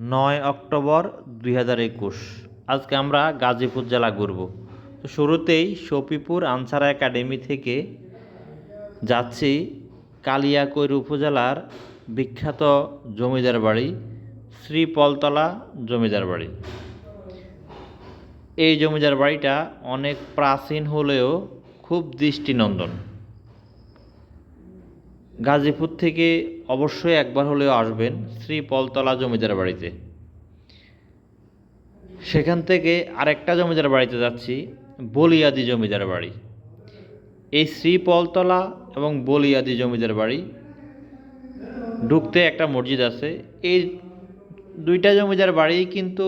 নয় অক্টোবর দুই হাজার একুশ। আজকে আমরা গাজীপুর জেলা ঘুরব। তো শুরুতেই শফিপুর আনসার একাডেমি থেকে যাচ্ছি কালিয়াকৈর উপজেলার বিখ্যাত জমিদার বাড়ি, শ্রীপলতলা জমিদার বাড়ি। এই জমিদার বাড়িটা অনেক প্রাচীন হলেও খুব দৃষ্টিনন্দন। গাজীপুর থেকে অবশ্যই একবার হলেও আসবেন শ্রী পলতলা জমিদার বাড়িতে। সেখান থেকে আরেকটা জমিদার বাড়িতে যাচ্ছি, বলিয়াদি জমিদার বাড়ি। এই শ্রী পলতলা এবং বলিয়াদি জমিদার বাড়ি ঢুকতে একটা মসজিদ আছে। এই দুইটা জমিদার বাড়ি কিন্তু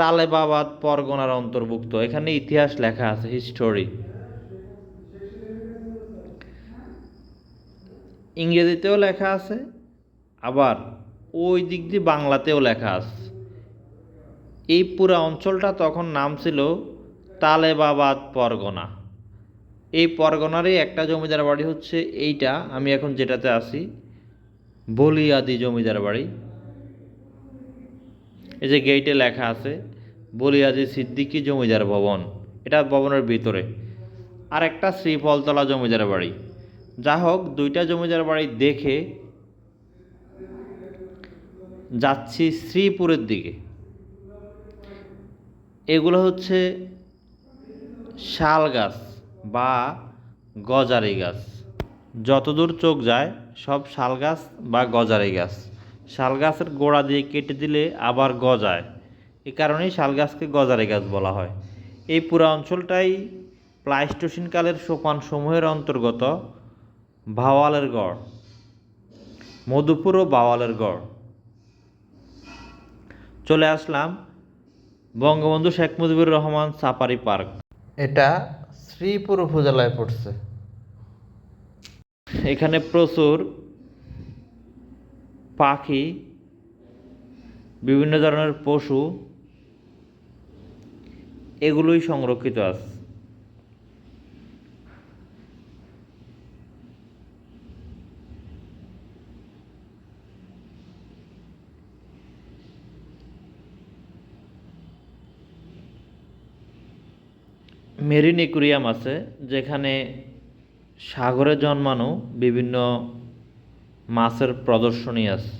তালেবাবাদ পরগনার অন্তর্ভুক্ত। এখানে ইতিহাস লেখা আছে হিস্টোরি ইংরেজিতেও লেখা আছে, আবার ওই দিক দিয়ে বাংলাতেও লেখা আছে। এই পুরো অঞ্চলটা তখন নাম ছিল তালেবাবাদ পরগনা। এই পরগনারই একটা জমিদার বাড়ি হচ্ছে এইটা, আমি এখন যেটাতে আছি, বলিয়াদি জমিদার বাড়ি। এই যে গেইটে লেখা আছে, বলিয়াদি সিদ্দিকী জমিদার ভবন, এটা ভবনের ভিতরে। আর একটা শ্রীফলতলা জমিদার বাড়ি। যা হোক দুইটা জমিদার বাড়ি দেখে যাচ্ছি শ্রীপুরের দিকে। এগুলো হচ্ছে শাল গাছ বা গজারি গাছ। যতদূর চোখ যায়, সব শাল গাছ বা গজারি গাছ। শাল গাছের গোড়া দিয়ে কেটে দিলে আবার গজায়। এ কারণেই শাল গাছকে গজারি গাছ বলা হয়। এই পুরা অঞ্চলটাই প্লাইস্টোসিন কালের সোপান সমূহের অন্তর্গত। ভাওয়ালের গড়। মধুপুর ও বাওয়ালের গড়। চলে আসলাম বঙ্গবন্ধু শেখ মুজিবুর রহমান সাফারি পার্ক। এটা শ্রীপুর উপজেলায় পড়ছে। এখানে প্রচুর পাখি বিভিন্ন ধরনের পশু এগুলোই সংরক্ষিত আছে। মেরিন একুরিয়াম আছে, যেখানে সাগরে জন্মানো বিভিন্ন মাছের প্রদর্শনী আছে।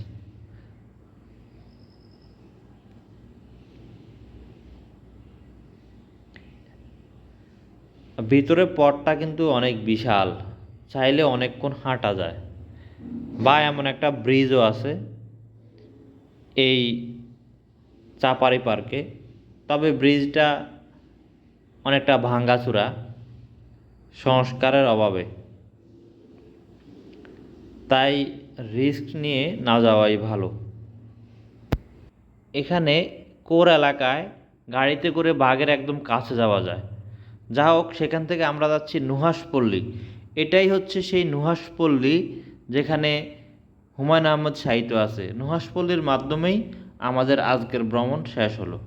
ভিতরে পথটা কিন্তু অনেক বিশাল, চাইলে অনেকক্ষণ হাঁটা যায়। বা এমন একটা ব্রিজও আছে এই চাপারি পার্কে। তবে ব্রিজটা অনেকটা ভাঙ্গাচুরা সংস্কারের অভাবে। তাই রিস্ক নিয়ে না যাওয়াই ভালো। এখানে কোর এলাকায় গাড়িতে করে বাঘের একদম কাছে যাওয়া যায়। যা হোক, সেখান থেকে আমরা যাচ্ছি নুহাসপল্লী এটাই হচ্ছে সেই নুহাসপল্লী যেখানে হুমায়ুন আহমদ সাহিত্য আছে। নুহাসপল্লীর মাধ্যমেই আমাদের আজকের ভ্রমণ শেষ হলো।